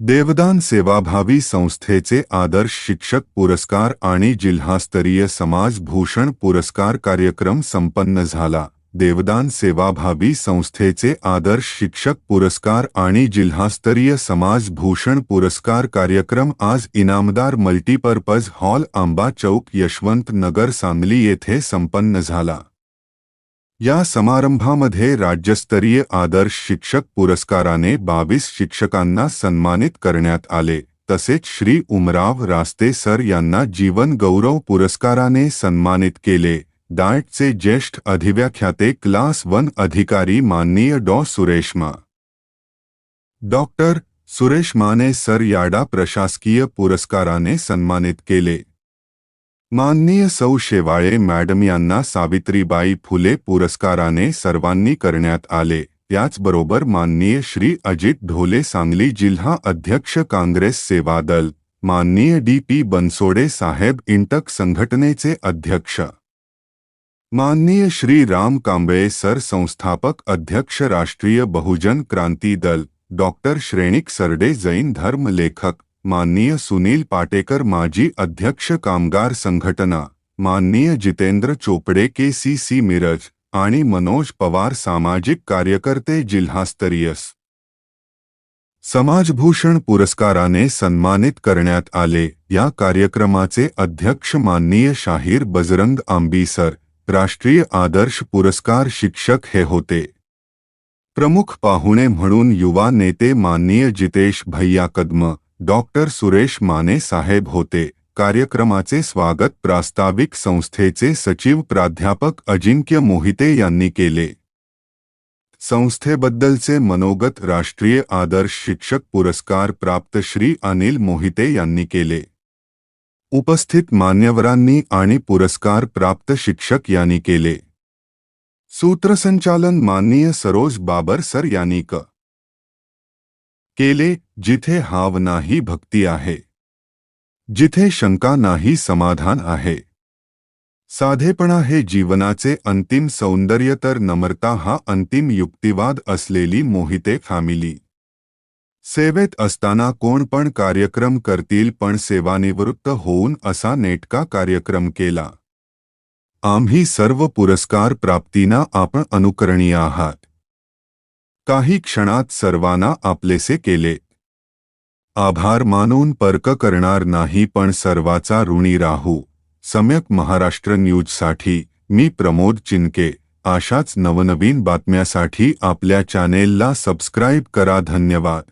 देवदान सेवाभावी संस्थेचे आदर्श शिक्षक पुरस्कार आणि जिल्हास्तरीय समाज भूषण पुरस्कार कार्यक्रम संपन्न झाला. देवदान सेवाभावी संस्थेचे आदर्श शिक्षक पुरस्कार आणि जिल्हास्तरीय समाज भूषण पुरस्कार कार्यक्रम आज इनामदार मल्टीपर्पज हॉल आंबा चौक यशवंत नगर सांगली येथे संपन्न झाला. या समारंभामध्ये राज्यस्तरीय आदर्श शिक्षक पुरस्काराने बावीस शिक्षकांना सन्मानित करण्यात आले. तसेच श्री उमराव रास्ते सर यांना जीवन गौरव पुरस्काराने सन्मानित केले. डाएटचे ज्येष्ठ अधिव्याख्याते क्लास वन अधिकारी माननीय डॉ. सुरेशमा. डॉक्टर सुरेश माने सर याडा प्रशासकीय पुरस्काराने सन्मानित केले. माननीय सौ शेवाळे मॅडम यांना सावित्रीबाई फुले पुरस्काराने सर्वांनी करण्यात आले. त्याचबरोबर माननीय श्री अजित ढोले सांगली जिल्हा अध्यक्ष काँग्रेस सेवा दल माननीय डी पी बनसोडे साहेब इंटक संघटनेचे अध्यक्ष. माननीय श्री राम कांबळे सर संस्थापक अध्यक्ष राष्ट्रीय बहुजन क्रांती दल डॉक्टर श्रेणिक सरडे जैन धर्म लेखक माननीय सुनील पाटेकर माजी अध्यक्ष कामगार संघटना, माननीय Jitendra Chopade K C C Miraj आणि मनोज पवार सामाजिक कार्यकर्ते जिल्हास्तरीय समाजभूषण पुरस्काराने सन्मानित करण्यात आले. या कार्यक्रमाचे अध्यक्ष माननीय शाहीर बजरंग आंबी सर, राष्ट्रीय आदर्श पुरस्कार शिक्षक हे होते. प्रमुख पाहुणे म्हणून युवा नेते माननीय जितेश भैया कदम डॉक्टर सुरेश माने साहेब होते. कार्यक्रमाचे स्वागत प्रास्ताविक संस्थेचे सचिव प्राध्यापक अजिंक्य मोहिते यांनी केले. संस्थेबद्दलचे मनोगत राष्ट्रीय आदर्श शिक्षक पुरस्कार प्राप्त श्री अनिल मोहिते यांनी केले. उपस्थित मान्यवरांनी आणि पुरस्कार प्राप्त शिक्षक यांनी केले. सूत्रसंचालन माननीय सरोज बाबर सर यांनी क. केले जिथे हाव नाही भक्ती आहे जिथे शंका नाही समाधान आहे. साधेपणा हे जीवनाचे अंतिम सौंदर्य तर नम्रता हा अंतिम युक्तिवाद असलेली मोहिते खामिली. सेवेत असताना कोण पण कार्यक्रम करतील पण सेवानिवृत्त होऊन असा नेटका कार्यक्रम केला. आम्ही सर्व पुरस्कार प्राप्तीना आपण अनुकरणीय आहात. काही क्षणात सर्वांना आपलेसे केले. आभार मानून पर्क करणार नाही पण सर्वाचा ऋणी राहू. सम्यक महाराष्ट्र न्यूजसाठी मी प्रमोद चिनके. अशाच नवनवीन बातम्यासाठी आपल्या चॅनेलला सबस्क्राईब करा. धन्यवाद.